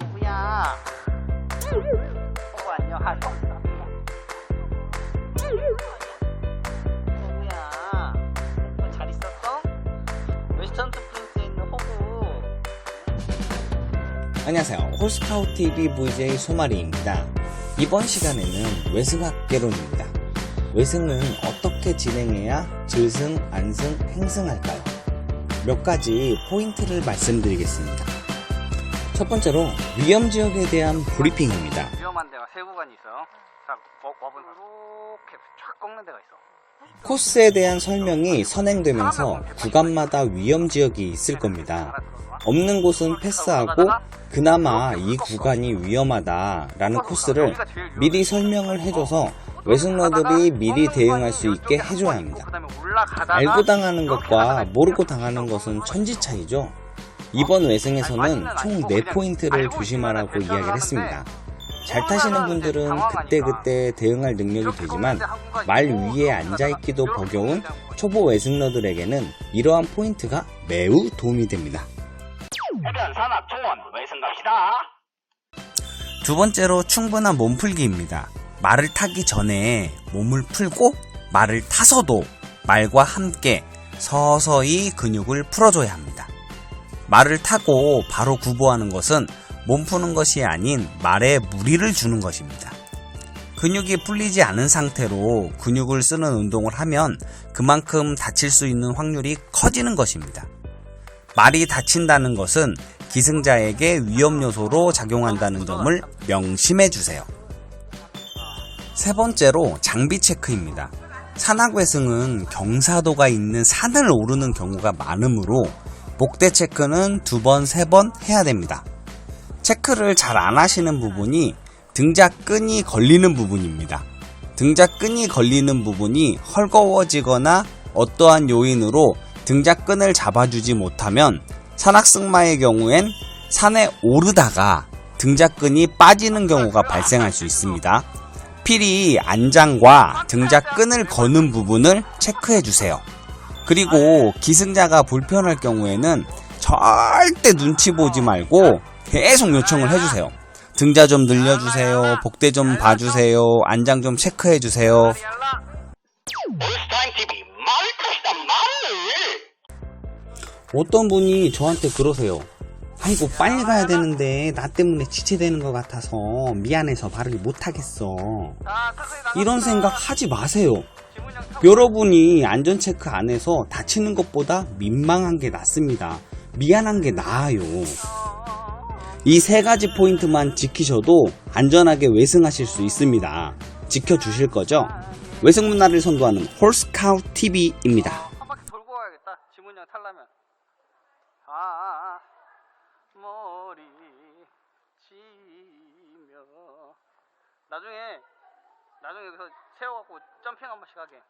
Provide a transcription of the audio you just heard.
누구야? 어 안녕 하성 누구야? 어, 잘 있었어? 웨스턴 스프린스에 있는 호구 안녕하세요. 홀스카우트 TV VJ 소마리입니다. 이번 시간에는 외승학 개론입니다. 외승은 어떻게 진행해야 질승, 안승, 행승할까요? 몇 가지 포인트를 말씀드리겠습니다. 첫 번째로 위험 지역에 대한 브리핑입니다. 위험한 데가 세 구간이 있어 자 워- 워분 이렇게 쫙 꺾는 데가 있어 코스에 대한 설명이 선행되면서 구간마다 위험 지역이 있을 겁니다. 없는 곳은 패스하고 그나마 이 구간이 위험하다라는 코스를 미리 설명을 해줘서 외승러들이 미리 대응할 수 있게 해줘야 합니다. 알고 당하는 것과 모르고 당하는 것은 천지 차이죠. 이번 외승에서는 총 4포인트를 조심하라고 이야기를 했습니다. 잘 타시는 분들은 그때그때 대응할 능력이 되지만 말 위에 앉아있기도 버겨운 초보 외승러들에게는 이러한 포인트가 매우 도움이 됩니다. 해변 산악 총원 외승 갑시다 두 번째로 충분한 몸풀기입니다. 말을 타기 전에 몸을 풀고 말을 타서도 말과 함께 서서히 근육을 풀어줘야 합니다. 말을 타고 바로 구보하는 것은 몸 푸는 것이 아닌 말에 무리를 주는 것입니다. 근육이 풀리지 않은 상태로 근육을 쓰는 운동을 하면 그만큼 다칠 수 있는 확률이 커지는 것입니다. 말이 다친다는 것은 기승자에게 위험 요소로 작용한다는 점을 명심해 주세요. 세 번째로 장비 체크입니다. 산악외승은 경사도가 있는 산을 오르는 경우가 많으므로 목대 체크는 두 번, 세 번 해야 됩니다. 체크를 잘 안 하시는 부분이 등자끈이 걸리는 부분입니다. 등자끈이 걸리는 부분이 헐거워지거나 어떠한 요인으로 등자끈을 잡아주지 못하면 산악승마의 경우엔 산에 오르다가 등자끈이 빠지는 경우가 발생할 수 있습니다. 필히 안장과 등자 끈을 거는 부분을 체크해 주세요. 그리고 기승자가 불편할 경우에는 절대 눈치 보지 말고 계속 요청을 해주세요. 등자 좀 늘려주세요. 복대 좀 봐주세요. 안장 좀 체크해주세요. 어떤 분이 저한테 그러세요. 아이고 빨리 가야 되는데 나 때문에 지체되는 것 같아서 미안해서 말을 못하겠어. 이런 생각 하지 마세요. 여러분이 안전체크 안 해서 다치는 것보다 민망한 게 낫습니다. 미안한 게 나아요. 이 세 가지 포인트만 지키셔도 안전하게 외승하실 수 있습니다. 지켜주실 거죠? 외승 문화를 선도하는 홀스카우트 TV입니다. 한 바퀴 돌고 가야겠다 지문형 탈라면 아, 아, 아. 머리 지며. 나중에 나중에 여기서 세워갖고 점핑 한 번씩 하게